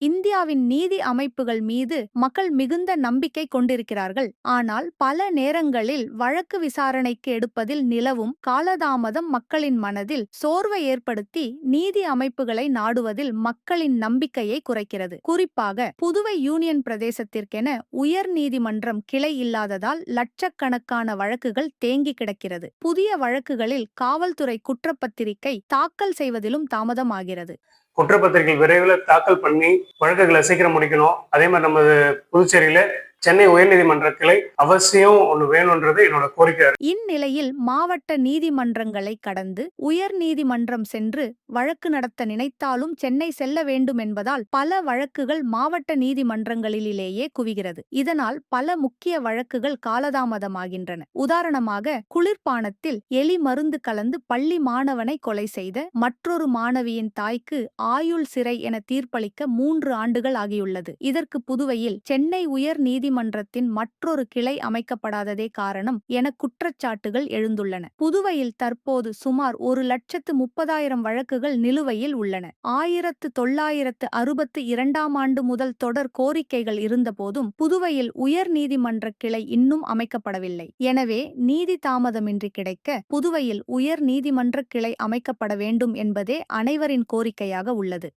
இந்தியாவின் நீதி அமைப்புகள் மீது மக்கள் மிகுந்த நம்பிக்கை கொண்டிருக்கிறார்கள். ஆனால் பல நேரங்களில் வழக்கு விசாரணைக்கு எடுப்பதில் நிலவும் காலதாமதம் மக்களின் மனதில் சோர்வை ஏற்படுத்தி நீதி அமைப்புகளை நாடுவதில் மக்களின் நம்பிக்கையை குறைக்கிறது. குறிப்பாக புதுவை யூனியன் பிரதேசத்திற்கென உயர் நீதிமன்றம் கிளை இல்லாததால் லட்சக்கணக்கான வழக்குகள் தேங்கி கிடக்கிறது. புதிய வழக்குகளில் காவல்துறை குற்றப்பத்திரிகை தாக்கல் செய்வதிலும் தாமதமாகிறது. குற்றப்பத்திரிகை விரைவில் தாக்கல் பண்ணி வழக்குகளை சீக்கிரம் முடிக்கணும். அதே மாதிரி நம்ம புதுச்சேரியில சென்னை உயர்நீதிமன்ற கிளை அவசியம் ஒன்று வேணும்ன்றது என்னோட கோரிக்கை. இந்நிலையில் மாவட்ட நீதிமன்றங்களை கடந்து உயர் நீதிமன்றம் சென்று வழக்கு நடத்த நினைத்தாலும் சென்னை செல்ல வேண்டும் என்பதால் பல வழக்குகள் மாவட்ட நீதிமன்றங்களிலேயே குவிகிறது. இதனால் பல முக்கிய வழக்குகள் காலதாமதமாகின்றன. உதாரணமாக குளிர்பானத்தில் எலி மருந்து கலந்து பள்ளி மாணவனை கொலை செய்த மற்றொரு மாணவியின் தாய்க்கு ஆயுள் சிறை என தீர்ப்பளிக்க மூன்று ஆண்டுகள் ஆகியுள்ளது. இதற்கு புதுவையில் சென்னை உயர் நீதி நீதிமன்றத்தின் மற்றொரு கிளை அமைக்கப்படாததே காரணம் என குற்றச்சாட்டுகள் எழுந்துள்ளன. புதுவையில் தற்போது சுமார் ஒரு லட்சத்து முப்பதாயிரம் வழக்குகள் நிலுவையில் உள்ளன. ஆயிரத்து தொள்ளாயிரத்து அறுபத்து இரண்டாம் ஆண்டு முதல் தொடர் கோரிக்கைகள் இருந்தபோதும் புதுவையில் உயர் நீதிமன்ற கிளை இன்னும் அமைக்கப்படவில்லை. எனவே நீதி தாமதமின்றி கிடைக்க புதுவையில் உயர் நீதிமன்ற கிளை அமைக்கப்பட வேண்டும் என்பதே அனைவரின் கோரிக்கையாக உள்ளது.